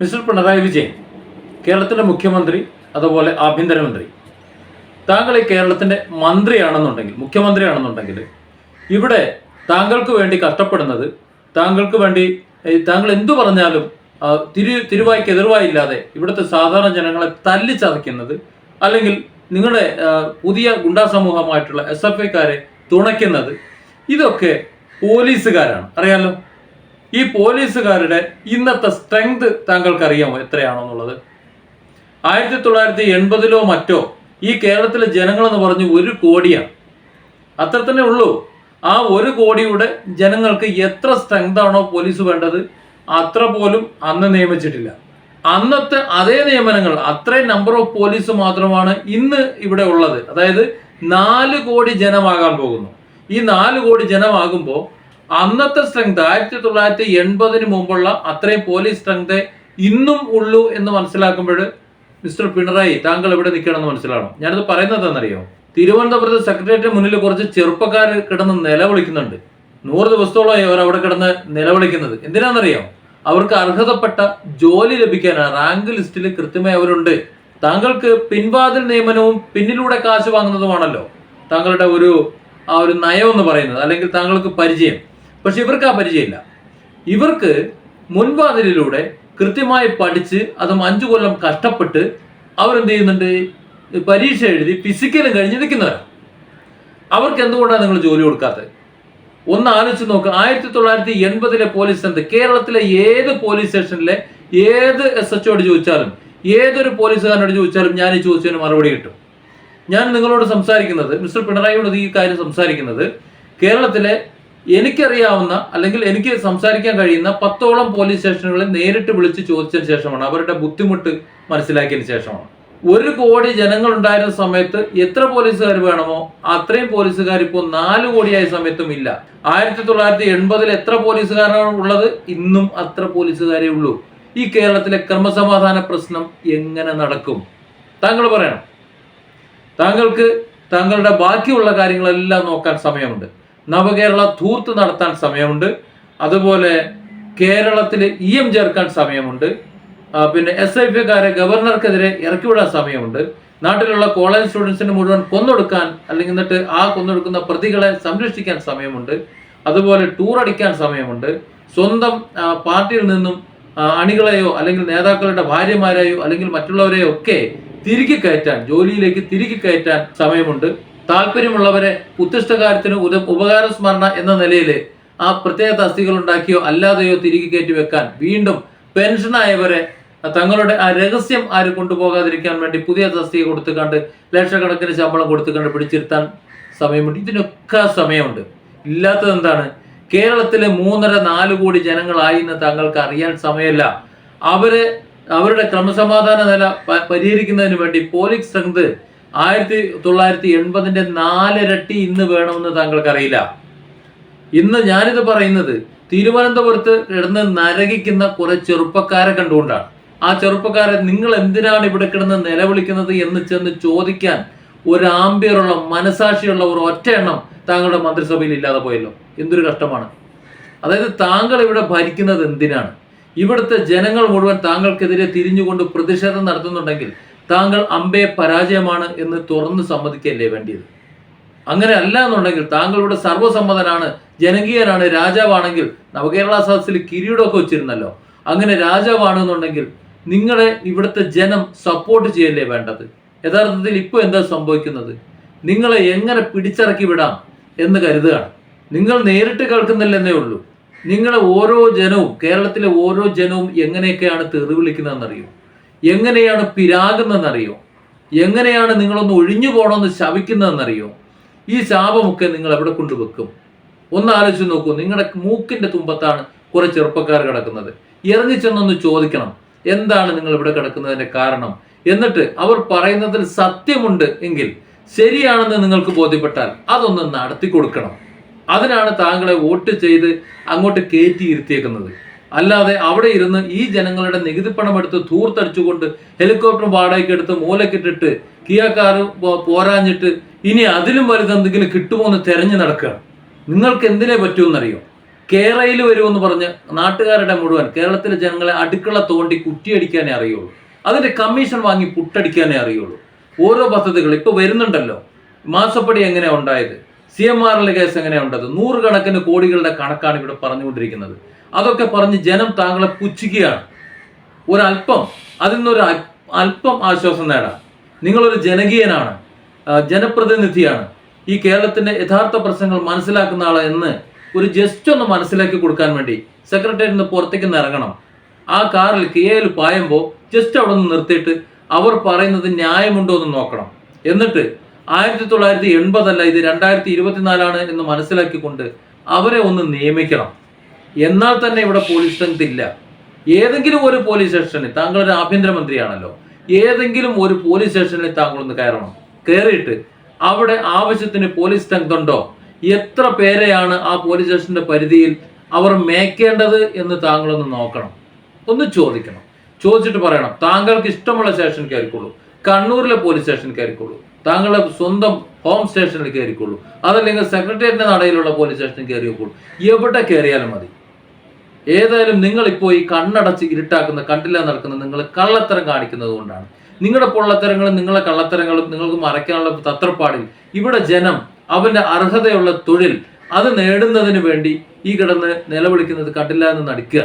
Mister Pinarayi Vijayan കേരളത്തിന്റെ മുഖ്യമന്ത്രി അതുപോലെ ആഭ്യന്തരമന്ത്രി. താങ്കൾ ഈ കേരളത്തിന്റെ മന്ത്രിയാണെന്നുണ്ടെങ്കിൽ മുഖ്യമന്ത്രിയാണെന്നുണ്ടെങ്കിൽ ഇവിടെ താങ്കൾക്ക് വേണ്ടി കഷ്ടപ്പെടുന്നത് താങ്കൾക്ക് വേണ്ടി താങ്കൾ എന്തു പറഞ്ഞാലും തിരു തിരുവായ്ക്ക് എതിർവായില്ലാതെ ഇവിടുത്തെ സാധാരണ ജനങ്ങളെ തല്ലിച്ചതയ്ക്കുന്നത് അല്ലെങ്കിൽ നിങ്ങളുടെ പുതിയ ഗുണ്ടാ സമൂഹമായിട്ടുള്ള എസ് എഫ് ഐക്കാരെ തുണയ്ക്കുന്നത് ഇതൊക്കെ പോലീസുകാരാണ്. അറിയാലോ? ഈ പോലീസുകാരുടെ ഇന്നത്തെ സ്ട്രെങ്ത് താങ്കൾക്കറിയാമോ എത്രയാണോന്നുള്ളത്? ആയിരത്തി തൊള്ളായിരത്തി എൺപതിലോ മറ്റോ ഈ കേരളത്തിലെ ജനങ്ങളെന്ന് പറഞ്ഞു ഒരു കോടിയാണ്. അത്ര തന്നെ ഉള്ളൂ. ആ ഒരു കോടിയുടെ ജനങ്ങൾക്ക് എത്ര സ്ട്രെങ്ത് ആണോ പോലീസ് വേണ്ടത് അത്ര പോലും അന്ന് നിയമിച്ചിട്ടില്ല. അന്നത്തെ അതേ നിയമനങ്ങൾ അത്രയും നമ്പർ ഓഫ് പോലീസ് മാത്രമാണ് ഇന്ന് ഇവിടെ ഉള്ളത്. അതായത് നാല് കോടി ജനമാകാൻ പോകുന്നു. ഈ നാല് കോടി ജനമാകുമ്പോൾ അന്നത്തെ സ്ട്രെങ്ത് ആയിരത്തി തൊള്ളായിരത്തി എൺപതിന് മുമ്പുള്ള അത്രയും പോലീസ് സ്ട്രെങ്ത് ഇന്നും ഉള്ളൂ എന്ന് മനസ്സിലാക്കുമ്പോൾ മിസ്റ്റർ പിണറായി താങ്കൾ എവിടെ നിൽക്കണമെന്ന് മനസ്സിലാണോ ഞാനത് പറയുന്നത് എന്നറിയോ തിരുവനന്തപുരത്ത് സെക്രട്ടേറിയറ്റ് മുന്നിൽ കുറച്ച് ചെറുപ്പക്കാർ കിടന്ന് നിലവിളിക്കുന്നുണ്ട്. നൂറ് ദിവസത്തോളമായി അവർ അവിടെ കിടന്ന് നിലവിളിക്കുന്നത്. എന്തിനാണെന്നറിയോ? അവർക്ക് അർഹതപ്പെട്ട ജോലി ലഭിക്കാനാണ് റാങ്ക് ലിസ്റ്റിൽ കൃത്യമായി അവരുണ്ട്. താങ്കൾക്ക് പിൻവാതിൽ നിയമനവും പിന്നിലൂടെ കാശ് വാങ്ങുന്നതുമാണല്ലോ താങ്കളുടെ ഒരു ആ ഒരു നയം എന്ന് പറയുന്നത്. അല്ലെങ്കിൽ താങ്കൾക്ക് പരിചയം. പക്ഷെ ഇവർക്ക് ആ പരിചയമില്ല. ഇവർക്ക് മുൻവാതിലിലൂടെ കൃത്യമായി പഠിച്ച് അതും അഞ്ചു കൊല്ലം കഷ്ടപ്പെട്ട് അവരെന്ത് ചെയ്യുന്നുണ്ട്? പരീക്ഷ എഴുതി ഫിസിക്കലും കഴിഞ്ഞ് നിൽക്കുന്നവരാണ് അവർക്ക് എന്തുകൊണ്ടാണ് നിങ്ങൾ ജോലി കൊടുക്കാത്തത്? ഒന്ന് ആലോചിച്ച് നോക്കുക ആയിരത്തി തൊള്ളായിരത്തി എൺപതിലെ പോലീസ് എന്ത്? കേരളത്തിലെ ഏത് പോലീസ് സ്റ്റേഷനിലെ ഏത് എസ് എച്ച് ഒട് ചോദിച്ചാലും ഏതൊരു പോലീസുകാരനോട് ചോദിച്ചാലും ഞാൻ ഈ ചോദിച്ചതിന് മറുപടി കിട്ടും. ഞാൻ നിങ്ങളോട് സംസാരിക്കുന്നത് മിസ്റ്റർ പിണറായിയോട് ഈ കാര്യം സംസാരിക്കുന്നത് കേരളത്തിലെ എനിക്കറിയാവുന്ന അല്ലെങ്കിൽ എനിക്ക് സംസാരിക്കാൻ കഴിയുന്ന പത്തോളം പോലീസ് സ്റ്റേഷനുകളിൽ നേരിട്ട് വിളിച്ച് ചോദിച്ചതിന് ശേഷമാണ് അവരുടെ ബുദ്ധിമുട്ട് മനസ്സിലാക്കിയതിന് ശേഷമാണ്. ഒരു കോടി ജനങ്ങൾ ഉണ്ടായിരുന്ന സമയത്ത് എത്ര പോലീസുകാർ വേണമോ അത്രയും പോലീസുകാർ ഇപ്പോൾ നാല് കോടിയായ സമയത്തും ഇല്ല. ആയിരത്തി തൊള്ളായിരത്തി എൺപതിൽ എത്ര പോലീസുകാരാണ് ഉള്ളത്? ഇന്നും അത്ര പോലീസുകാരേ ഉള്ളൂ. ഈ കേരളത്തിലെ ക്രമസമാധാന പ്രശ്നം എങ്ങനെ നടക്കും? താങ്കൾ പറയണം. താങ്കൾക്ക് താങ്കളുടെ ബാക്കിയുള്ള കാര്യങ്ങളെല്ലാം നോക്കാൻ സമയമുണ്ട്. നവകേരള ധൂർത്ത് നടത്താൻ സമയമുണ്ട്. അതുപോലെ കേരളത്തിൽ ഇ എം ചേർക്കാൻ സമയമുണ്ട്. പിന്നെ എസ് ഐ പിക്കാരെ ഗവർണർക്കെതിരെ ഇറക്കിവിടാൻ സമയമുണ്ട്. നാട്ടിലുള്ള കോളേജ് സ്റ്റുഡൻസിന് മുഴുവൻ കൊന്നൊടുക്കാൻ അല്ലെങ്കിൽ എന്നിട്ട് ആ കൊന്നൊടുക്കുന്ന പ്രതികളെ സംരക്ഷിക്കാൻ സമയമുണ്ട്. അതുപോലെ ടൂർ അടിക്കാൻ സമയമുണ്ട്. സ്വന്തം പാർട്ടിയിൽ നിന്നും അണികളെയോ അല്ലെങ്കിൽ നേതാക്കളുടെ ഭാര്യമാരെയോ അല്ലെങ്കിൽ മറ്റുള്ളവരെയോ ഒക്കെ തിരികെ കയറ്റാൻ ജോലിയിലേക്ക് തിരികെ കയറ്റാൻ സമയമുണ്ട്. താല്പര്യമുള്ളവരെ ഉത്തിഷ്ടകാര്യത്തിന് ഉദ ഉപകാര സ്മരണ എന്ന നിലയിൽ ആ പ്രത്യേക തസ്തികൾ ഉണ്ടാക്കിയോ അല്ലാതെയോ തിരികെ കയറ്റി വെക്കാൻ വീണ്ടും പെൻഷനായവരെ തങ്ങളുടെ ആ രഹസ്യം ആരും കൊണ്ടുപോകാതിരിക്കാൻ വേണ്ടി പുതിയ തസ്തിക കൊടുത്തുകൊണ്ട് ലക്ഷക്കണക്കിന് ശമ്പളം കൊടുത്തുകൊണ്ട് പിടിച്ചിരുത്താൻ സമയമുണ്ട്. ഇതിനൊക്കെ സമയമുണ്ട്. ഇല്ലാത്തത് എന്താണ്? കേരളത്തിലെ മൂന്നര നാല് കോടി ജനങ്ങളായി എന്ന് താങ്കൾക്ക് അറിയാൻ സമയമല്ല. അവർ അവരുടെ ക്രമസമാധാന നില പരിഹരിക്കുന്നതിന് വേണ്ടി പോലീസ് സ്ട്രെങ്ത് ആയിരത്തി തൊള്ളായിരത്തി എൺപതിന്റെ നാലിരട്ടി ഇന്ന് വേണമെന്ന് താങ്കൾക്ക് അറിയില്ല ഇന്ന് ഞാനിത് പറയുന്നത് തിരുവനന്തപുരത്ത് കിടന്ന് നരകിക്കുന്ന കുറെ ചെറുപ്പക്കാരെ കണ്ടുകൊണ്ടാണ്. ആ ചെറുപ്പക്കാരെ നിങ്ങൾ എന്തിനാണ് ഇവിടെ കിടന്ന് നിലവിളിക്കുന്നത് എന്ന് ചെന്ന് ചോദിക്കാൻ ഒരു ആംബിയറുള്ള മനസാക്ഷിയുള്ള ഒരു ഒറ്റ എണ്ണം താങ്കളുടെ മന്ത്രിസഭയിൽ ഇല്ലാതെ പോയല്ലോ. എന്തൊരു കഷ്ടമാണ്. അതായത് താങ്കൾ ഇവിടെ ഭരിക്കുന്നത് എന്തിനാണ്? ഇവിടുത്തെ ജനങ്ങൾ മുഴുവൻ താങ്കൾക്കെതിരെ തിരിഞ്ഞുകൊണ്ട് പ്രതിഷേധം നടത്തുന്നുണ്ടെങ്കിൽ താങ്കൾ അമ്പേ പരാജയമാണ് എന്ന് തുറന്ന് സമ്മതിക്കല്ലേ വേണ്ടിയത്? അങ്ങനെ അല്ല എന്നുണ്ടെങ്കിൽ താങ്കളുടെ സർവസമ്മതനാണ് ജനകീയനാണ് രാജാവാണെങ്കിൽ നവകേരള സദസ്സിൽ കിരീടമൊക്കെ വെച്ചിരുന്നല്ലോ. അങ്ങനെ രാജാവാണെന്നുണ്ടെങ്കിൽ നിങ്ങളെ ഇവിടുത്തെ ജനം സപ്പോർട്ട് ചെയ്യല്ലേ വേണ്ടത്? യഥാർത്ഥത്തിൽ ഇപ്പോൾ എന്താ സംഭവിക്കുന്നത്? നിങ്ങളെ എങ്ങനെ പിടിച്ചിറക്കി വിടാം എന്ന് കരുതുകയാണ്. നിങ്ങൾ നേരിട്ട് കേൾക്കുന്നില്ലെന്നേ ഉള്ളൂ. നിങ്ങളെ ഓരോ ജനവും കേരളത്തിലെ ഓരോ ജനവും എങ്ങനെയൊക്കെയാണ് തെറി വിളിക്കുന്നതെന്നറിയോ? എങ്ങനെയാണ് പിരാകുന്നതെന്നറിയോ? എങ്ങനെയാണ് നിങ്ങളൊന്ന് ഒഴിഞ്ഞു പോകണമെന്ന് ശവിക്കുന്നതെന്നറിയോ? ഈ ശാപമൊക്കെ നിങ്ങൾ എവിടെ കൊണ്ടുവെക്കും? ഒന്ന് ആലോചിച്ച് നോക്കൂ. നിങ്ങളുടെ മൂക്കിന്റെ തുമ്പത്താണ് കുറെ ചെറുപ്പക്കാർ കിടക്കുന്നത്. ഇറങ്ങി ചെന്നൊന്ന് ചോദിക്കണം. എന്താണ് നിങ്ങൾ ഇവിടെ കിടക്കുന്നതിന്റെ കാരണം? എന്നിട്ട് അവർ പറയുന്നതിൽ സത്യമുണ്ട് എങ്കിൽ ശരിയാണെന്ന് നിങ്ങൾക്ക് ബോധ്യപ്പെട്ടാൽ അതൊന്ന് നടത്തി കൊടുക്കണം അതിനാണ് താങ്കളെ വോട്ട് ചെയ്ത് അങ്ങോട്ട് കയറ്റി ഇരുത്തിയേക്കുന്നത്. അല്ലാതെ അവിടെ ഇരുന്ന് ഈ ജനങ്ങളുടെ നികുതി പണം എടുത്ത് തൂർത്തടിച്ചുകൊണ്ട് ഹെലികോപ്റ്റർ വാടകയ്ക്ക് എടുത്ത് മൂലക്കിട്ടിട്ട് കിയാക്കാർ പോരാഞ്ഞിട്ട് ഇനി അതിലും വലുത് എന്തെങ്കിലും കിട്ടുമോ എന്ന് തെരഞ്ഞു നടക്കുക നിങ്ങൾക്ക് എന്തിനെ പറ്റുമെന്നറിയോ? കേരളയിൽ വരുമെന്ന് പറഞ്ഞ് നാട്ടുകാരുടെ മുഴുവൻ കേരളത്തിലെ ജനങ്ങളെ അടുക്കള തോണ്ടി കുറ്റിയടിക്കാനേ അറിയുള്ളൂ. അതിന്റെ കമ്മീഷൻ വാങ്ങി പുട്ടടിക്കാനേ അറിയുള്ളൂ. ഓരോ പദ്ധതികൾ ഇപ്പൊ വരുന്നുണ്ടല്ലോ. മാസപ്പടി എങ്ങനെയാ ഉണ്ടായത്? സി എം ആറിലെ കേസ് എങ്ങനെയാ ഉണ്ടത്? നൂറുകണക്കിന് കോടികളുടെ കണക്കാണ് ഇവിടെ പറഞ്ഞുകൊണ്ടിരിക്കുന്നത്. അതൊക്കെ പറഞ്ഞ് ജനം താങ്കളെ പുച്ഛിക്കുകയാണ്. ഒരല്പം അതിൽ നിന്നൊരു അല്പം ആശ്വാസം നേടാം. നിങ്ങളൊരു ജനകീയനാണ് ജനപ്രതിനിധിയാണ്. ഈ കേരളത്തിന്റെ യഥാർത്ഥ പ്രശ്നങ്ങൾ മനസ്സിലാക്കുന്ന ആൾ എന്ന് ഒരു ജസ്റ്റ് ഒന്ന് മനസ്സിലാക്കി കൊടുക്കാൻ വേണ്ടി സെക്രട്ടറിയിൽ നിന്ന് പുറത്തേക്ക് ഇറങ്ങണം. ആ കാറിൽ കിയയിൽ പായുമ്പോൾ ജസ്റ്റ് അവിടെ നിന്ന് നിർത്തിയിട്ട് അവർ പറയുന്നത് ന്യായമുണ്ടോ എന്ന് നോക്കണം. എന്നിട്ട് ആയിരത്തി തൊള്ളായിരത്തി എൺപതല്ല ഇത് രണ്ടായിരത്തി ഇരുപത്തിനാലാണ് എന്ന് മനസ്സിലാക്കിക്കൊണ്ട് അവരെ ഒന്ന് നിയമിക്കണം. എന്നാൽ തന്നെ ഇവിടെ പോലീസ് സ്ട്രെങ്ത് ഇല്ല. ഏതെങ്കിലും ഒരു പോലീസ് സ്റ്റേഷനിൽ താങ്കൾ ഒരു ആഭ്യന്തരമന്ത്രിയാണല്ലോ. ഏതെങ്കിലും ഒരു പോലീസ് സ്റ്റേഷനിൽ താങ്കൾ ഒന്ന് കയറണം. കയറിയിട്ട് അവിടെ ആവശ്യത്തിന് പോലീസ് സ്ട്രെങ്ത് ഉണ്ടോ? എത്ര പേരെയാണ് ആ പോലീസ് സ്റ്റേഷന്റെ പരിധിയിൽ അവർ മേക്കേണ്ടത് എന്ന് താങ്കളൊന്ന് നോക്കണം. ഒന്ന് ചോദിക്കണം. ചോദിച്ചിട്ട് പറയണം. താങ്കൾക്ക് ഇഷ്ടമുള്ള സ്റ്റേഷൻ കയറിക്കോളൂ കണ്ണൂരിലെ പോലീസ് സ്റ്റേഷൻ കയറിക്കോളൂ താങ്കളുടെ സ്വന്തം ഹോം സ്റ്റേഷനിൽ കയറിക്കോളൂ അതല്ലെങ്കിൽ സെക്രട്ടേറിയറ്റിന്റെ നടയിലുള്ള പോലീസ് സ്റ്റേഷനിൽ കയറിക്കോളൂ എവിടെ കയറിയാലും മതി. ഏതായാലും നിങ്ങൾ ഇപ്പോൾ ഈ കണ്ണടച്ച് ഇരുട്ടാക്കുന്ന കണ്ടില്ല നടക്കുന്ന നിങ്ങൾ കള്ളത്തരം കാണിക്കുന്നത് കൊണ്ടാണ്. നിങ്ങളുടെ പൊള്ളത്തരങ്ങളും നിങ്ങളെ കള്ളത്തരങ്ങളും നിങ്ങൾക്ക് മറയ്ക്കാനുള്ള തത്രപ്പാടിൽ ഇവിടെ ജനം അവന്റെ അർഹതയുള്ള തൊഴിൽ അത് നേടുന്നതിന് വേണ്ടി ഈ കിടന്ന് നിലവിളിക്കുന്നത് കണ്ടില്ല എന്ന് നടിക്കുക.